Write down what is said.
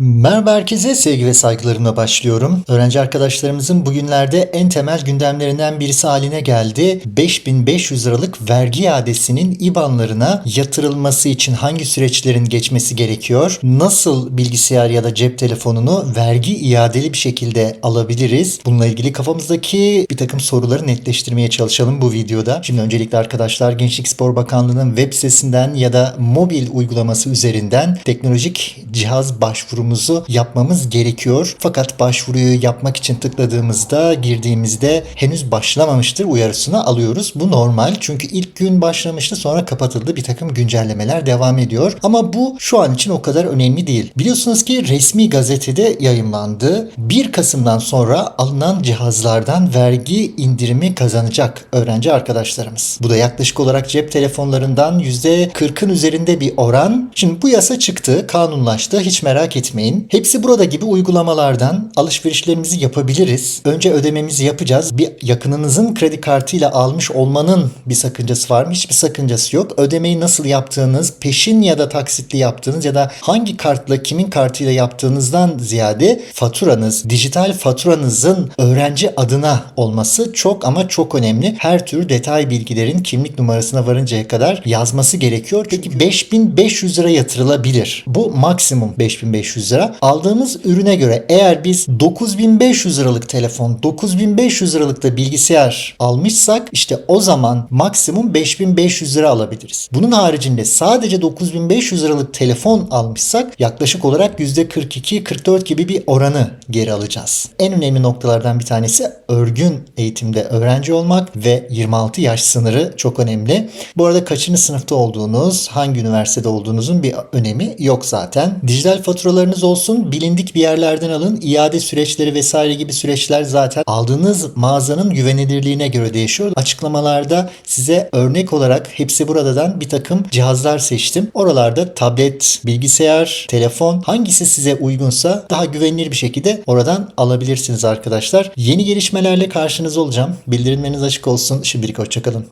Merhaba herkese sevgi ve saygılarımla başlıyorum. Öğrenci arkadaşlarımızın bugünlerde en temel gündemlerinden birisi haline geldi. 5500 liralık vergi iadesinin IBAN'larına yatırılması için hangi süreçlerin geçmesi gerekiyor? Nasıl bilgisayar ya da cep telefonunu vergi iadeli bir şekilde alabiliriz? Bununla ilgili kafamızdaki bir takım soruları netleştirmeye çalışalım bu videoda. Şimdi öncelikle arkadaşlar Gençlik Spor Bakanlığı'nın web sitesinden ya da mobil uygulaması üzerinden teknolojik cihaz başvurumuzu yapmamız gerekiyor. Fakat başvuruyu yapmak için tıkladığımızda girdiğimizde henüz başlamamıştır uyarısını alıyoruz. Bu normal çünkü ilk gün başlamıştı sonra kapatıldı. Bir takım güncellemeler devam ediyor. Ama bu şu an için o kadar önemli değil. Biliyorsunuz ki resmi gazetede yayımlandı. 1 Kasım'dan sonra alınan cihazlardan vergi indirimi kazanacak öğrenci arkadaşlarımız. Bu da yaklaşık olarak cep telefonlarından %40'ın üzerinde bir oran. Şimdi bu yasa çıktı, kanunlaştı. Hiç merak etmeyin. Hepsi burada gibi uygulamalardan alışverişlerimizi yapabiliriz. Önce ödememizi yapacağız. Bir yakınınızın kredi kartıyla almış olmanın bir sakıncası var mı? Hiçbir sakıncası yok. Ödemeyi nasıl yaptığınız, peşin ya da taksitli yaptığınız ya da hangi kartla kimin kartıyla yaptığınızdan ziyade faturanız, dijital faturanızın öğrenci adına olması çok ama çok önemli. Her tür detay bilgilerin kimlik numarasına varıncaya kadar yazması gerekiyor. Peki 5500 lira yatırılabilir. Bu maksimum 5500 lira. Aldığımız ürüne göre eğer biz 9500 liralık telefon, 9500 liralık da bilgisayar almışsak işte o zaman maksimum 5500 lira alabiliriz. Bunun haricinde sadece 9500 liralık telefon almışsak yaklaşık olarak %42-44 gibi bir oranı geri alacağız. En önemli noktalardan bir tanesi örgün eğitimde öğrenci olmak ve 26 yaş sınırı çok önemli. Bu arada kaçıncı sınıfta olduğunuz, hangi üniversitede olduğunuzun bir önemi yok zaten. Dijital faturalarınız olsun, bilindik bir yerlerden alın. İade süreçleri vesaire gibi süreçler zaten aldığınız mağazanın güvenilirliğine göre değişiyor. Açıklamalarda size örnek olarak hepsi buradan bir takım cihazlar seçtim. Oralarda tablet, bilgisayar, telefon hangisi size uygunsa daha güvenilir bir şekilde oradan alabilirsiniz arkadaşlar. Yeni gelişmelerle karşınızda olacağım. Bildirimleriniz açık olsun. Şimdilik hoşçakalın.